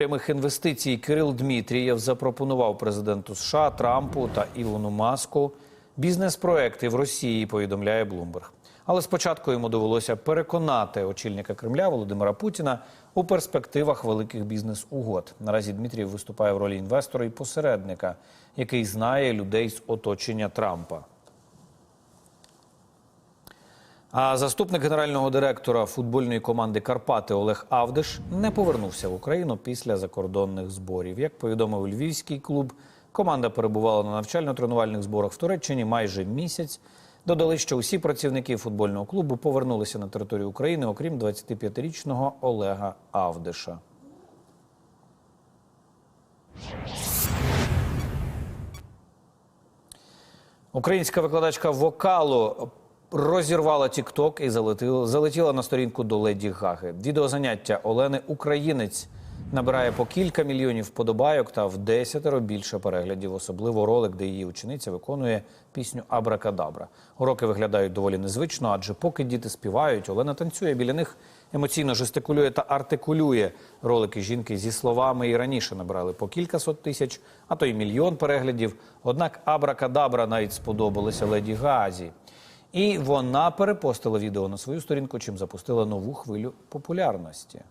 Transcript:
Прямих інвестицій Кирил Дмитрієв запропонував президенту США Трампу та Ілону Маску бізнес-проекти в Росії. Повідомляє Блумберг. Але спочатку йому довелося переконати очільника Кремля Володимира Путіна у перспективах великих бізнес-угод. Наразі Дмитрієв виступає в ролі інвестора і посередника, який знає людей з оточення Трампа. А заступник генерального директора футбольної команди Карпати Олег Авдиш не повернувся в Україну після закордонних зборів. Як повідомив львівський клуб, команда перебувала на навчально-тренувальних зборах в Туреччині майже місяць. Додали, що усі працівники футбольного клубу повернулися на територію України, окрім 25-річного Олега Авдиша. Українська викладачка вокалу розірвала Тік-Ток і залетіла, залетіла на сторінку до Леді Гаги. Відеозаняття Олени Українець набирає по кілька мільйонів вподобайок та в десятеро більше переглядів, особливо ролик, де її учениця виконує пісню Абракадабра. Уроки виглядають доволі незвично, адже поки діти співають, Олена танцює біля них, емоційно жестикулює та артикулює. Ролики жінки зі словами і раніше набрали по кілька сот тисяч, а то й мільйон переглядів. Однак Абракадабра навіть сподобалася Леді Газі. І вона перепостила відео на свою сторінку, чим запустила нову хвилю популярності.